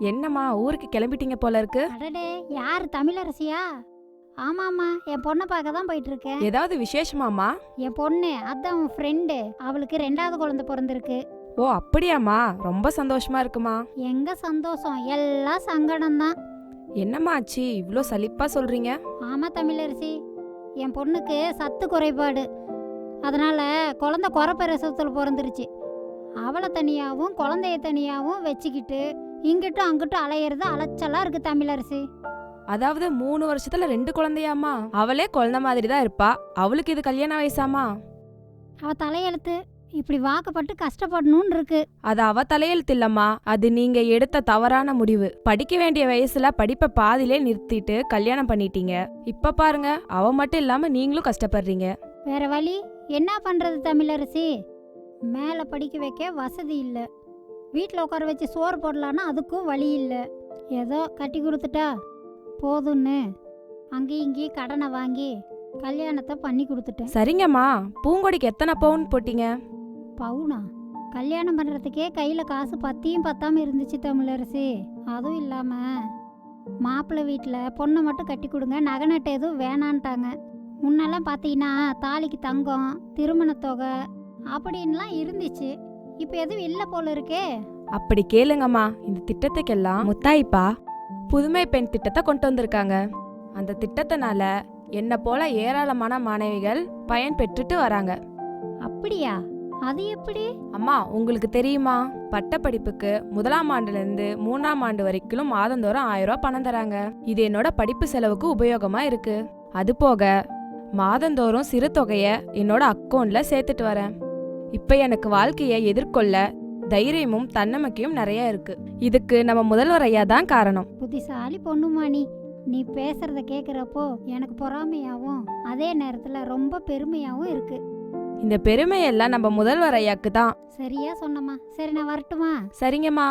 என்னம்மா ஊருக்கு கிளம்பிட்டீங்க போல இருக்கு. அடடே யார் தமிழரசியா? ஆமாம்மா என் பொண்ணை பார்க்க தான் போயிட்டு இருக்கேன் ஏதாவது விசேஷமாம்மா? என் பொண்ணு அதான் உன் ஃப்ரெண்டு அவளுக்கு ரெண்டாவது குழந்தை பிறந்திருக்கு. ஓ அப்படியாம்மா. ரொம்ப சந்தோஷமா இருக்குமா? எங்க சந்தோஷம்? எல்லாம் சங்கடம் தான் என்னம்மா ஆச்சு? இவ்வளோ சலிப்பா சொல்றீங்க. ஆமா தமிழரசி. என் பொண்ணுக்கு சத்து குறைபாடு. அதனால குழந்தை குறப்பிரசவத்தில் பிறந்துருச்சு. அவளை தனியாகவும் குழந்தைய தனியாகவும் வச்சுக்கிட்டு இங்கிட்டும் அங்கிட்டும் அலையிறது அலைச்சலா இருக்கு தமிழரசி. அதாவது மூணு வருஷத்துல ரெண்டு குழந்தையாம்மா. அவளே குழந்தை மாதிரி தான் இருப்பா. அவளுக்கு இது கல்யாண வயசாமா அவ தலையெழுத்து இப்படி வாக்கப்பட்டு கஷ்டப்படணும்னு இருக்கு அது அவ தலையெழுத்து இல்லம்மா அது நீங்க எடுத்த தவறான முடிவு. படிக்க வேண்டிய வயசுல படிப்பை பாதியிலே நிறுத்திட்டு கல்யாணம் பண்ணிட்டீங்க. இப்ப பாருங்க அவ மட்டும் இல்லாம நீங்களும் கஷ்டப்படுறீங்க. வேற வழி? என்ன பண்றது தமிழரசி? மேலே படிக்க வைக்க வசதி இல்லை. வீட்டில் உட்கார வச்சு சோறு போடலான்னா அதுக்கும் வழி இல்லை. ஏதோ கட்டி கொடுத்துட்டா. போதும்னு. அங்கேயும் இங்கேயும் கடனை வாங்கி கல்யாணத்தை பண்ணி கொடுத்துட்டேன். சரிங்கம்மா. பூங்கொடிக்கு எத்தனை பவுன் போட்டீங்க? பவுனா? கல்யாணம் பண்ணுறதுக்கே கையில் காசு பத்தியும் பத்தாம இருந்துச்சு தமிழரசி. அதுவும் இல்லாமல் மாப்பிள்ளை வீட்டில் பொண்ணை மட்டும் கட்டி கொடுங்க நகை நட்டு எதுவும் வேணான்ட்டாங்க. முன்னெல்லாம் பார்த்தீங்கன்னா தாலிக்கு தங்கம் திருமணத் தொகை அப்படின்லாம் இருந்துச்சு. இப்போ எதுவும் இல்லை போல இருக்கே. அப்படி கேளுங்கம்மா. இந்த திட்டத்துக்கெல்லாம் முத்தாயிப்பா. புதுமை பெண் திட்டத்தை கொண்டு வந்திருக்காங்க. அந்த திட்டத்தினால என்ன போல ஏராளமான மாணவிகள் பயன் பெற்றுட்டு வராங்க. அப்படியா? அது எப்படி? அம்மா உங்களுக்கு தெரியுமா? பட்டப்படிப்புக்கு முதலாம் ஆண்டுல இருந்து மூணாம் ஆண்டு வரைக்கும் மாதந்தோறும் ஆயிரம் ரூபாய் பணம் தராங்க. இது என்னோட படிப்பு செலவுக்கு உபயோகமா இருக்கு. அது போக மாதந்தோறும் சிறு தொகைய என்னோட அக்கௌண்ட்ல சேர்த்துட்டு வரேன். இப்ப எனக்கு வாழ்க்கையை எதிர்கொள்ள தைரியமும் தன்னம்பிக்கையும் நிறைய இருக்கு. இதுக்கு நம்ம முதல்வர் ஐயா தான் காரணம். புத்திசாலி பொண்ணுமா நீ நீ பேசுறத கேட்குறப்போ எனக்கு பொறாமையாவும் அதே நேரத்தில் ரொம்ப பெருமையாவும் இருக்கு. இந்த பெருமையெல்லாம் நம்ம முதல்வர் ஐயாக்கு தான். சரியா சொன்னம்மா. சரி நான் வரட்டுமா? சரிங்கம்மா.